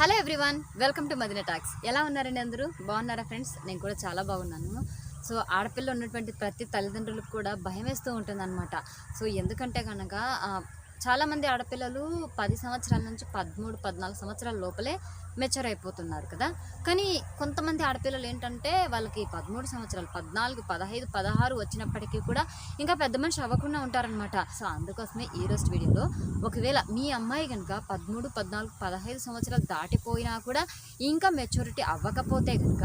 Hello everyone welcome to Madina talks. ఎలా ఉన్నారండి అందరూ? బాగున్నారా ఫ్రెండ్స్? నేను కూడా చాలా బాగున్నాను. సో ఆడపిల్ల ఉన్నటువంటి ప్రతి తల్లిదండ్రులకు కూడా భయం వేస్తూ ఉంటుందన్నమాట. సో ఎందుకంటే కనుక చాలామంది ఆడపిల్లలు పది సంవత్సరాల నుంచి పదమూడు పద్నాలుగు సంవత్సరాల లోపలే మెచ్యూర్ అయిపోతున్నారు కదా. కానీ కొంతమంది ఆడపిల్లలు ఏంటంటే వాళ్ళకి పదమూడు సంవత్సరాలు పద్నాలుగు పదహైదు పదహారు వచ్చినప్పటికీ కూడా ఇంకా పెద్ద మనిషి అవ్వకుండా ఉంటారనమాట సో అందుకోసమే ఈ రోజు వీడియోలో ఒకవేళ మీ అమ్మాయి కనుక పదమూడు పద్నాలుగు పదహైదు సంవత్సరాలు దాటిపోయినా కూడా ఇంకా మెచ్యూరిటీ అవ్వకపోతే కనుక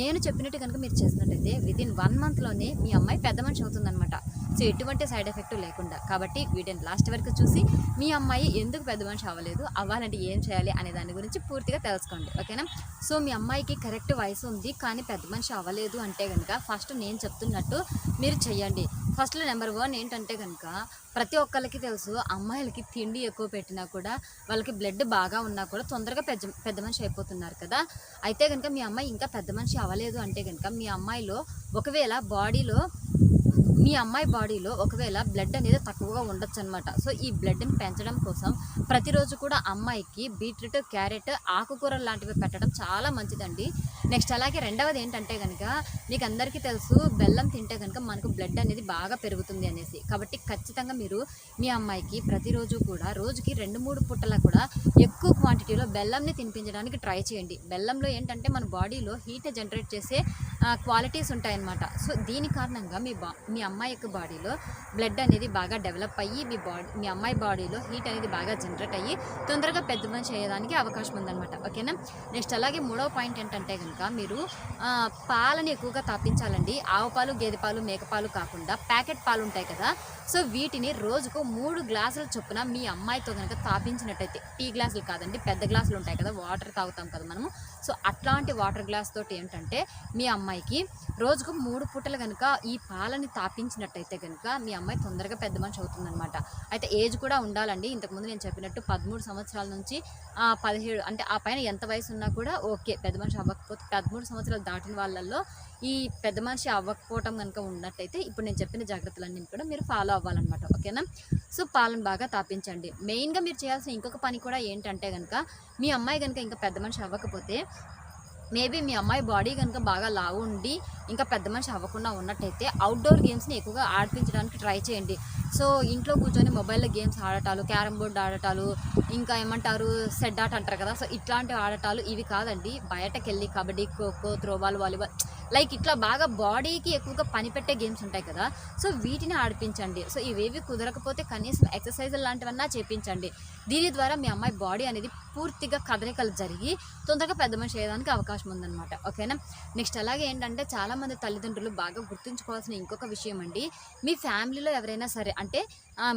నేను చెప్పినట్టు కనుక మీరు చేసినట్టయితే విదిన్ వన్ మంత్లోనే మీ అమ్మాయి పెద్ద మనిషి అవుతుందన్నమాట. సో ఎటువంటి సైడ్ ఎఫెక్ట్ లేకుండా. కాబట్టి వీడియోని లాస్ట్ వరకు చూసి మీ అమ్మాయి ఎందుకు పెద్ద మనిషి అవ్వలేదు అవ్వాలంటే ఏం చేయాలి అనే దాని గురించి పూర్తిగా తెలుసుకోండి ఓకేనా? సో మీ అమ్మాయికి కరెక్ట్ వయసు ఉంది కానీ పెద్ద మనిషి అవ్వలేదు అంటే కనుక ఫస్ట్ నేను చెప్తున్నట్టు మీరు చెయ్యండి. ఫస్ట్లో నెంబర్ వన్ ఏంటంటే కనుక ప్రతి ఒక్కరికి తెలుసు అమ్మాయిలకి తిండి ఎక్కువ పెట్టినా కూడా వాళ్ళకి బ్లడ్ బాగా ఉన్నా కూడా తొందరగా పెద్ద పెద్ద మనిషి అయిపోతున్నారు కదా. అయితే కనుక మీ అమ్మాయి ఇంకా పెద్ద మనిషి అవ్వలేదు అంటే కనుక మీ అమ్మాయిలో ఒకవేళ బాడీలో మీ అమ్మాయి బాడీలో ఒకవేళ బ్లడ్ అనేది తక్కువగా ఉండొచ్చు అనమాట సో ఈ బ్లడ్ని పెంచడం కోసం ప్రతిరోజు కూడా అమ్మాయికి బీట్రూట్ క్యారెట్ ఆకుకూరలు లాంటివి పెట్టడం చాలా మంచిదండి. నెక్స్ట్ అలాగే రెండవది ఏంటంటే కనుక మీకు అందరికీ తెలుసు బెల్లం తింటే కనుక మనకు బ్లడ్ అనేది బాగా పెరుగుతుంది అనేసి. కాబట్టి ఖచ్చితంగా మీరు మీ అమ్మాయికి ప్రతిరోజు కూడా రోజుకి రెండు మూడు పుట్టలా కూడా ఎక్కువ క్వాంటిటీలో బెల్లంని తినిపించడానికి ట్రై చేయండి. బెల్లంలో ఏంటంటే మన బాడీలో హీట్ జనరేట్ చేసే క్వాలిటీస్ ఉంటాయన్నమాట సో దీని కారణంగా మీ బా మీ అమ్మాయి యొక్క బాడీలో బ్లడ్ అనేది బాగా డెవలప్ అయ్యి మీ బాడీ మీ అమ్మాయి బాడీలో హీట్ అనేది బాగా జనరేట్ అయ్యి తొందరగా పెద్ద మనిషి చేయడానికి అవకాశం ఉందన్నమాట. ఓకేనా? నెక్స్ట్ అలాగే మూడవ పాయింట్ ఏంటంటే కనుక మీరు పాలని ఎక్కువగా తాపించాలండి. ఆవు పాలు గేదె పాలు మేక పాలు కాకుండా ప్యాకెట్ పాలు ఉంటాయి కదా. సో వీటిని రోజుకు మూడు గ్లాసుల చొప్పున మీ అమ్మాయితో కనుక తాపించినట్టయితే టీ గ్లాసులు కాదండి పెద్ద గ్లాసులు ఉంటాయి కదా వాటర్ తాగుతాం కదా మనము. సో అట్లాంటి వాటర్ గ్లాస్ తోటి ఏంటంటే మీ అమ్మాయికి రోజుకు మూడు పూటలు కనుక ఈ పాలని తాపించినట్టయితే కనుక మీ అమ్మాయి తొందరగా పెద్ద మనిషి అవుతుందన్నమాట. అయితే ఏజ్ కూడా ఉండాలండి. ఇంతకుముందు నేను చెప్పినట్టు పదమూడు సంవత్సరాల నుంచి పదిహేడు అంటే ఆ పైన ఎంత వయసు ఉన్నా కూడా ఓకే పెద్ద మనిషి అవ్వకపోతే పదమూడు సంవత్సరాలు దాటిన వాళ్ళల్లో ఈ పెద్ద మనిషి అవ్వకపోవటం కనుక ఉన్నట్టయితే ఇప్పుడు నేను చెప్పిన జాగ్రత్తలన్నీ కూడా మీరు ఫాలో అవ్వాలన్నమాట. ఓకేనా? సో పాలను బాగా తాపించండి. మెయిన్గా మీరు చేయాల్సిన ఇంకొక పని కూడా ఏంటంటే కనుక మీ అమ్మాయి కనుక ఇంకా పెద్ద మనిషి అవ్వకపోతే మేబీ మీ అమ్మాయి బాడీ కనుక బాగా లావు ఉండి ఇంకా పెద్ద మనిషి అవ్వకుండా ఉన్నట్టయితే అవుట్డోర్ గేమ్స్ని ఎక్కువగా ఆడిపించడానికి ట్రై చేయండి. సో ఇంట్లో కూర్చొని మొబైల్లో గేమ్స్ ఆడటాలు క్యారమ్ బోర్డ్ ఆడటాలు ఇంకా ఏమంటారు సెడ్ ఆట అంటారు కదా. సో ఇట్లాంటి ఆడటాలు ఇవి కాదండి. బయటకు వెళ్ళి kabaddi khokho throwball volleyball like ఇట్లా బాగా బాడీకి ఎక్కువగా పని పెట్టే గేమ్స్ ఉంటాయి కదా. సో వీటిని ఆడిపించండి. సో ఇవేవి కుదరకపోతే కనీసం ఎక్సర్సైజ్ లాంటివన్నా చేపించండి. దీని ద్వారా మీ అమ్మాయి బాడీ అనేది పూర్తిగా కదలికలు జరిగి తొందరగా పెద్ద మనిషి అయ్యేదానికి అవకాశం ఉందన్నమాట. ఓకేనా నెక్స్ట్ అలాగే ఏంటంటే చాలామంది తల్లిదండ్రులు బాగా గుర్తుంచుకోవాల్సిన ఇంకొక విషయం అండి. మీ ఫ్యామిలీలో ఎవరైనా సరే అంటే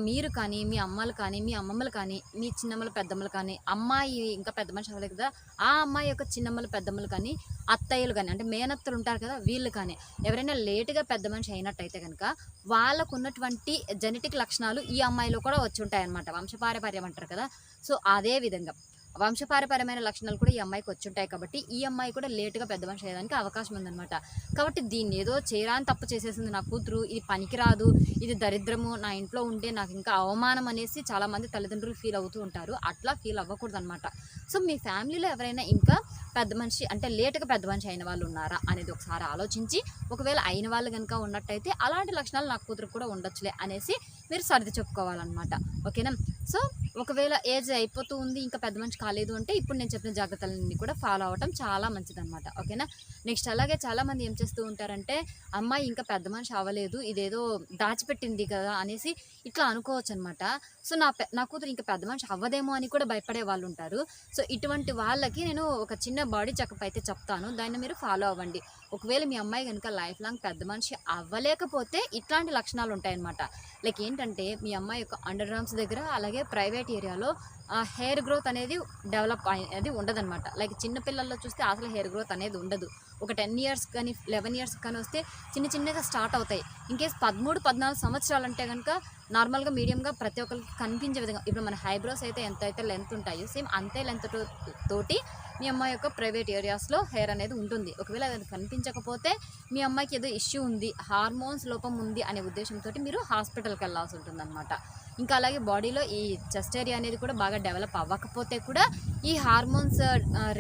మీరు కానీ మీ అమ్మలు కానీ మీ అమ్మమ్మలు కానీ మీ చిన్నమ్మలు పెద్దమ్మలు కానీ అమ్మాయి ఇంకా పెద్ద మనిషి అవ్వలేదు కదా. ఆ అమ్మాయి యొక్క చిన్నమ్మలు పెద్దమ్మలు కానీ అత్తయ్యలు కానీ అంటే మేనత్తలు ఉంటారు కదా వీళ్ళు కానీ. ఎవరైనా లేటుగా పెద్ద మనిషి అయినట్టయితే కనుక వాళ్ళకు ఉన్నటువంటి జెనెటిక్ లక్షణాలు ఈ అమ్మాయిలో కూడా వచ్చి ఉంటాయి అన్నమాట వంశపారపర్యం అంటారు కదా. సో అదే విధంగా వంశపారపరమైన లక్షణాలు కూడా ఈ అమ్మాయికి వచ్చి ఉంటాయి కాబట్టి ఈ అమ్మాయి కూడా లేటుగా పెద్ద మనిషి అయ్యడానికి అవకాశం ఉందన్నమాట. కాబట్టి దీన్ని ఏదో చేయరాని తప్పు చేసేసింది నా కూతురు ఇది పనికిరాదు ఇది దరిద్రము నా ఇంట్లో ఉంటే నాకు ఇంకా అవమానం అనేసి చాలామంది తల్లిదండ్రులు ఫీల్ అవుతూ ఉంటారు. అట్లా ఫీల్ అవ్వకూడదు అనమాట సో మీ ఫ్యామిలీలో ఎవరైనా ఇంకా పెద్ద మనిషి అంటే లేటుగా పెద్ద మనిషి అయిన వాళ్ళు ఉన్నారా అనేది ఒకసారి ఆలోచించి ఒకవేళ అయిన వాళ్ళు కనుక ఉన్నట్టయితే అలాంటి లక్షణాలు నా కూతురు కూడా ఉండొచ్చులే అనేసి మీరు సర్ది చెప్పుకోవాలన్నమాట. ఓకేనా? సో ఒకవేళ ఏజ్ అయిపోతూ ఉంది ఇంకా పెద్ద మనిషి కాలేదు అంటే ఇప్పుడు నేను చెప్పిన జాగ్రత్తలన్నీ కూడా ఫాలో అవ్వటం చాలా మంచిదన్నమాట. ఓకేనా? నెక్స్ట్ అలాగే చాలామంది ఏం చేస్తూ ఉంటారంటే అమ్మాయి ఇంకా పెద్ద మనిషి అవ్వలేదు ఇదేదో దాచిపెట్టింది కదా అనేసి ఇట్లా అనుకోవచ్చు అనమాట సో నా నా కూతురు ఇంకా పెద్ద మనిషి అవ్వదేమో అని కూడా భయపడే వాళ్ళు ఉంటారు సో ఇటువంటి వాళ్ళకి నేను ఒక చిన్న బాడీ చెకప్ అయితే చెప్తాను. దాన్ని మీరు ఫాలో అవ్వండి. ఒకవేళ మీ అమ్మాయి కనుక లైఫ్ లాంగ్ పెద్ద మనిషి అవ్వలేకపోతే ఇట్లాంటి లక్షణాలు ఉంటాయన్నమాట లైక్ ఏంటంటే మీ అమ్మాయి యొక్క అండర్ ఆర్మ్స్ దగ్గర అలాగే ప్రైవేట్ ఏరియాలో హెయిర్ గ్రోత్ అనేది డెవలప్ అనేది ఉండదన్నమాట. లైక్ చిన్న పిల్లల్లో చూస్తే అసలు హెయిర్ గ్రోత్ అనేది ఉండదు. ఒక టెన్ ఇయర్స్ కానీ లెవెన్ ఇయర్స్ కానీ వస్తే చిన్న చిన్నగా స్టార్ట్ అవుతాయి. ఇన్కేస్ పదమూడు పద్నాలుగు సంవత్సరాలు అంటే కనుక నార్మల్గా మీడియంగా ప్రతి ఒక్కరికి కనిపించే విధంగా ఇప్పుడు మన హైబ్రోస్ అయితే ఎంత అయితే లెంత్ ఉంటాయో సేమ్ అంతే లెంత్ తోటి మీ అమ్మాయి యొక్క ప్రైవేట్ ఏరియాస్లో హెయిర్ అనేది ఉంటుంది. ఒకవేళ అది కనిపించకపోతే మీ అమ్మాయికి ఏదో ఇష్యూ ఉంది హార్మోన్స్ లోపం ఉంది అనే ఉద్దేశంతో మీరు హాస్పిటల్కి వెళ్ళాల్సి ఉంటుంది ఇంకా అలాగే బాడీలో ఈ చెస్ట్ ఏరియా అనేది కూడా బాగా డెవలప్ అవ్వకపోతే కూడా ఈ హార్మోన్స్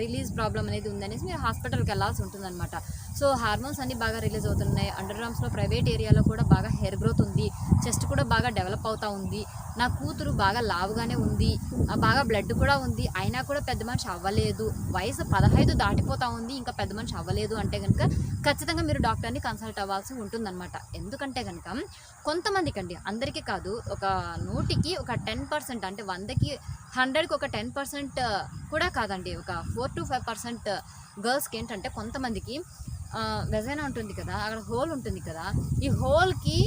రిలీజ్ ప్రాబ్లం అనేది ఉందనేసి మీరు హాస్పిటల్కి వెళ్ళాల్సి ఉంటుందన్నమాట. సో హార్మోన్స్ అన్ని బాగా రిలీజ్ అవుతున్నాయి. అండర్ ఆర్మ్స్లో ప్రైవేట్ ఏరియాలో కూడా బాగా హెయిర్ గ్రోత్ ఉంది. చెస్ట్ కూడా బాగా డెవలప్ అవుతూ ఉంది. నా కూతురు బాగా లావుగానే ఉంది. బాగా బ్లడ్ కూడా ఉంది. అయినా కూడా పెద్ద మనిషి అవ్వలేదు. వయసు పదహైదు దాటిపోతూ ఉంది. ఇంకా పెద్ద మనిషి అవ్వలేదు అంటే కనుక ఖచ్చితంగా మీరు డాక్టర్ని కన్సల్ట్ అవ్వాల్సి ఉంటుందన్నమాట. ఎందుకంటే కనుక కొంతమందికి అండి అందరికీ కాదు ఒక నూటికి ఒక టెన్ పర్సెంట్ అంటే వందకి హండ్రెడ్కి ఒక టెన్ పర్సెంట్ కూడా కాదండి. ఒక ఫోర్ టు ఫైవ్ పర్సెంట్ గర్ల్స్కి ఏంటంటే కొంతమందికి వెజైనా ఉంటుంది కదా అక్కడ హోల్ ఉంటుంది కదా ఈ హోల్కి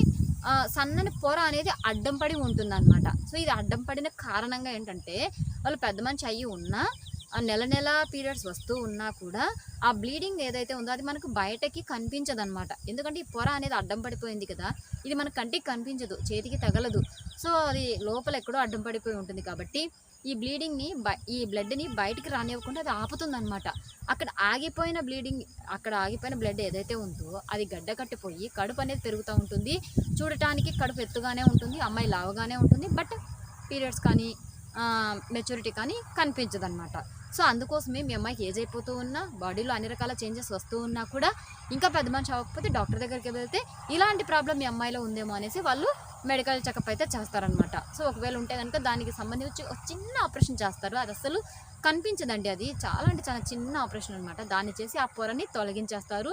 సన్నని పొర అనేది అడ్డం పడి ఉంటుంది అనమాట సో ఇది అడ్డం పడిన కారణంగా ఏంటంటే వాళ్ళు పెద్ద మనిషి అయ్యి ఉన్నా ఆ నెల నెల పీరియడ్స్ వస్తూ ఉన్నా కూడా ఆ బ్లీడింగ్ ఏదైతే ఉందో అది మనకు బయటకి కనిపించదు అనమాట ఎందుకంటే ఈ పొర అనేది అడ్డం పడిపోయింది కదా ఇది మన కంటికి కనిపించదు చేతికి తగలదు. సో అది లోపల ఎక్కడో అడ్డం పడిపోయి ఉంటుంది కాబట్టి ఈ బ్లీడింగ్ని ఈ బ్లడ్ని బయటికి రానివ్వకుండా అది ఆపుతుందన్నమాట. అక్కడ ఆగిపోయిన బ్లీడింగ్ అక్కడ ఆగిపోయిన బ్లడ్ ఏదైతే ఉందో అది గడ్డ కట్టిపోయి కడుపు అనేది పెరుగుతూ ఉంటుంది. చూడటానికి కడుపు ఎత్తుగానే ఉంటుంది అమ్మాయి లావుగానే ఉంటుంది బట్ పీరియడ్స్ కానీ మెచ్యూరిటీ కానీ కనిపించదు అనమాట సో అందుకోసమే మీ అమ్మాయికి ఏజ్ అయిపోతూ ఉన్నా బాడీలో అన్ని రకాల చేంజెస్ వస్తూ ఉన్నా కూడా ఇంకా పెద్ద మనిషి అవ్వకపోతే డాక్టర్ దగ్గరికి వెళ్తే ఇలాంటి ప్రాబ్లం మీ అమ్మాయిలో ఉందేమో అనేసి వాళ్ళు మెడికల్ చెకప్ అయితే చేస్తారనమాట సో ఒకవేళ ఉంటే కనుక దానికి సంబంధించి ఒక చిన్న ఆపరేషన్ చేస్తారు. అది అసలు కనిపించదండి అది. చాలా అంటే చాలా చిన్న ఆపరేషన్ అనమాట దాన్ని చేసి ఆ పొరని తొలగించేస్తారు.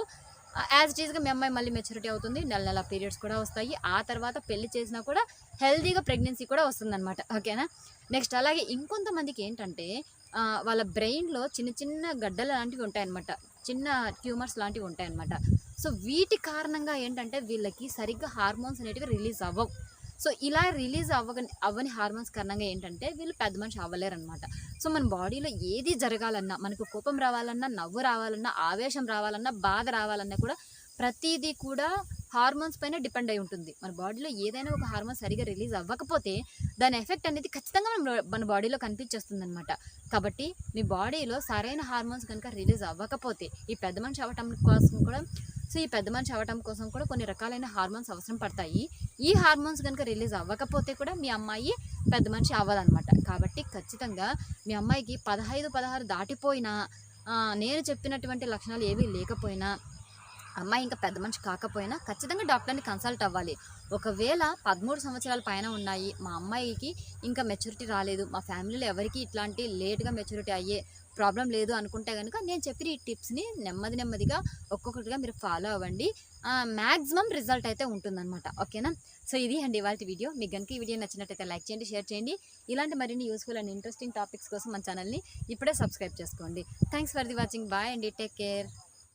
యాజ్ ఇట్ ఈస్గా మీ అమ్మాయి మళ్ళీ మెచ్యూరిటీ అవుతుంది. నెల నెల పీరియడ్స్ కూడా వస్తాయి. ఆ తర్వాత పెళ్ళి చేసినా కూడా హెల్తీగా ప్రెగ్నెన్సీ కూడా వస్తుందన్నమాట. ఓకేనా నెక్స్ట్ అలాగే ఇంకొంతమందికి ఏంటంటే వాళ్ళ బ్రెయిన్లో చిన్న చిన్న గడ్డలు లాంటివి ఉంటాయన్నమాట. చిన్న ట్యూమర్స్ లాంటివి ఉంటాయన్నమాట. సో వీటి కారణంగా ఏంటంటే వీళ్ళకి సరిగ్గా హార్మోన్స్ అనేటివి రిలీజ్ అవ్వవు. సో ఇలా రిలీజ్ అవ్వని అవ్వని హార్మోన్స్ కారణంగా ఏంటంటే వీళ్ళు పెద్ద మనిషి అవ్వలేరు అనమాట సో మన బాడీలో ఏది జరగాలన్నా మనకు కోపం రావాలన్నా నవ్వు రావాలన్నా ఆవేశం రావాలన్నా బాధ రావాలన్నా కూడా ప్రతిదీ కూడా హార్మోన్స్ పైన డిపెండ్ అయి ఉంటుంది. మన బాడీలో ఏదైనా ఒక హార్మోన్ సరిగా రిలీజ్ అవ్వకపోతే దాని ఎఫెక్ట్ అనేది ఖచ్చితంగా మన మన బాడీలో కనిపించేస్తుంది అనమాట కాబట్టి మీ బాడీలో సరైన హార్మోన్స్ కనుక రిలీజ్ అవ్వకపోతే ఈ పెద్ద మనిషి అవ్వటం కోసం కూడా సో ఈ పెద్ద మనిషి అవ్వటం కోసం కూడా కొన్ని రకాలైన హార్మోన్స్ అవసరం పడతాయి. ఈ హార్మోన్స్ కనుక రిలీజ్ అవ్వకపోతే కూడా మీ అమ్మాయి పెద్ద మనిషి అవ్వదన్నమాట. కాబట్టి ఖచ్చితంగా మీ అమ్మాయికి పదహైదు పదహారు దాటిపోయినా నేను చెప్పినటువంటి లక్షణాలు ఏవీ లేకపోయినా అమ్మాయి ఇంకా పెద్ద మనిషి కాకపోయినా ఖచ్చితంగా డాక్టర్ని కన్సల్ట్ అవ్వాలి. ఒకవేళ పదమూడు సంవత్సరాల పైన ఉన్నాయి మా అమ్మాయికి ఇంకా మెచ్యూరిటీ రాలేదు మా ఫ్యామిలీలో ఎవరికి ఇట్లాంటి లేట్గా మెచ్యూరిటీ అయ్యే ప్రాబ్లం లేదు అనుకుంటే కనుక నేను చెప్పిన ఈ టిప్స్ని నెమ్మది నెమ్మదిగా ఒక్కొక్కటిగా మీరు ఫాలో అవ్వండి. మ్యాక్సిమం రిజల్ట్ అయితే ఉంటుందన్నమాట. ఓకేనా? సో ఇది అండి ఇవాళ వీడియో. మీకు కనుక ఈ వీడియో నచ్చినట్టయితే లైక్ చేయండి షేర్ చేయండి. ఇలాంటి మరిన్ని యూస్ఫుల్ అండ్ ఇంట్రెస్టింగ్ టాపిక్స్ కోసం మన ఛానల్ని ఇప్పుడే సబ్స్క్రైబ్ చేసుకోండి. Thanks for the watching. Bye అండి. Take care.